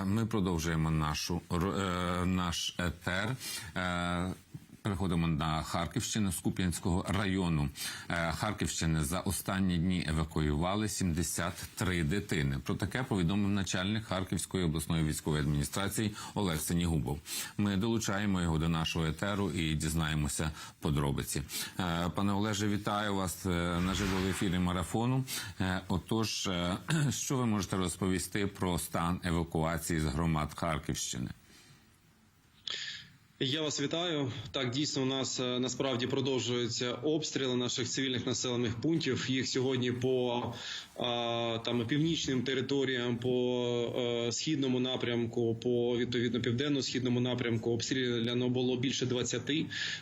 Е, Ми продовжуємо нашу е, наш етер. Переходимо на Харківщину з Куп'янського району Е, Харківщини за останні дні евакуювали 73 дитини. Про таке повідомив начальник Харківської обласної військової адміністрації Олег Сенігубов. Ми долучаємо його до нашого етеру і дізнаємося подробиці. Е, Пане Олеже, вітаю вас е, на живому ефірі марафону. Отож, що ви можете розповісти про стан евакуації з громад Харківщини? Я вас вітаю. Так, дійсно, у нас е, насправді продовжуються обстріли наших цивільних населених пунктів. Їх сьогодні по е, там північним територіям, по е, східному напрямку, по відповідно південно-східному напрямку обстріляно було більше 20,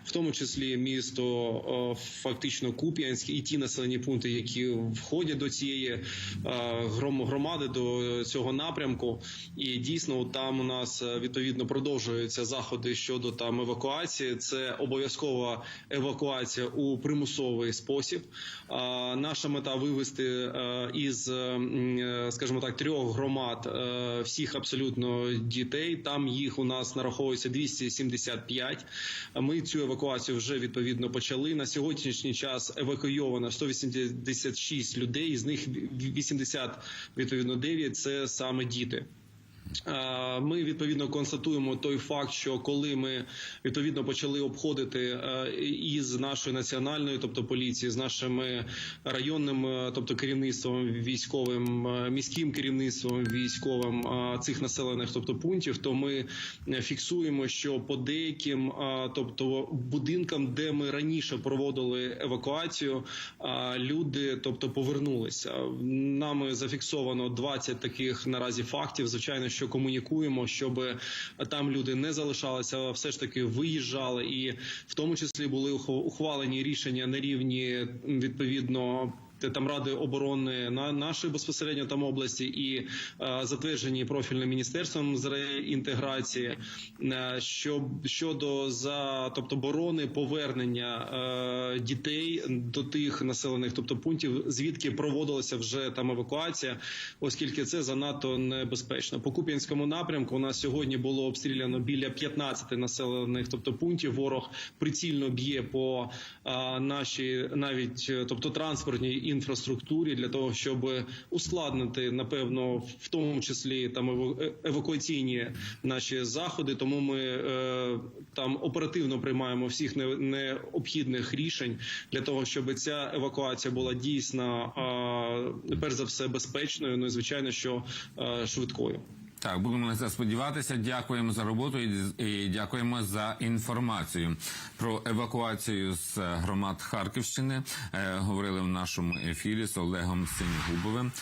в тому числі місто фактично Куп'янськ і ті населені пункти, які входять до цієї громади, до цього напрямку. І дійсно там у нас відповідно продовжуються заходи щодо там евакуації. Це обов'язкова евакуація у примусовий спосіб. Наша мета вивести е, із, е, скажімо так, трьох громад е, всіх абсолютно дітей. Там їх у нас нараховується 275. Ми цю евакуацію вже відповідно почали. На сьогоднішній час евакуйовано 186 людей. З них 80, відповідно 9 – це саме діти. Е, Ми відповідно констатуємо той факт, що коли ми відповідно почали обходити е, із нашою національною, тобто поліцією, з нашими районним, е, тобто керівництвом військовим, міським керівництвом військовим цих населених, тобто пунктів, то ми фіксуємо, що по деяким, тобто будинкам, де ми раніше проводили евакуацію, люди, тобто повернулися. Нами зафіксовано 20 таких наразі фактів. Звичайно, що комунікуємо, щоб там люди не залишалися, а все ж таки виїжджали, і в тому числі були ух- ухвалені рішення на рівні відповідно. Там ради оборони на нашої безпосередньо там області і е, затверджені профільним міністерством з реінтеграції е, що щодо за тобто оборони повернення е, дітей до тих населених, тобто пунктів, звідки проводилася вже там евакуація, оскільки це занадто небезпечно. По Куп'янському напрямку у нас сьогодні було обстріляно біля 15 населених, тобто пунктів. Ворог прицільно б'є по нашій навіть тобто транспортній інфраструктурі для того, щоб ускладнити напевно в тому числі там е- евакуаційні наші заходи. Тому ми е, там оперативно приймаємо всіх необхідних рішень для того, щоб ця евакуація була дійсно е, перш за все безпечною. Ну і звичайно, що е, швидкою. Так, будемо на це сподіватися. Дякуємо за роботу і, дякуємо за інформацію про евакуацію з громад Харківщини. Е, говорили в нашому ефірі з Олегом Синігубовим.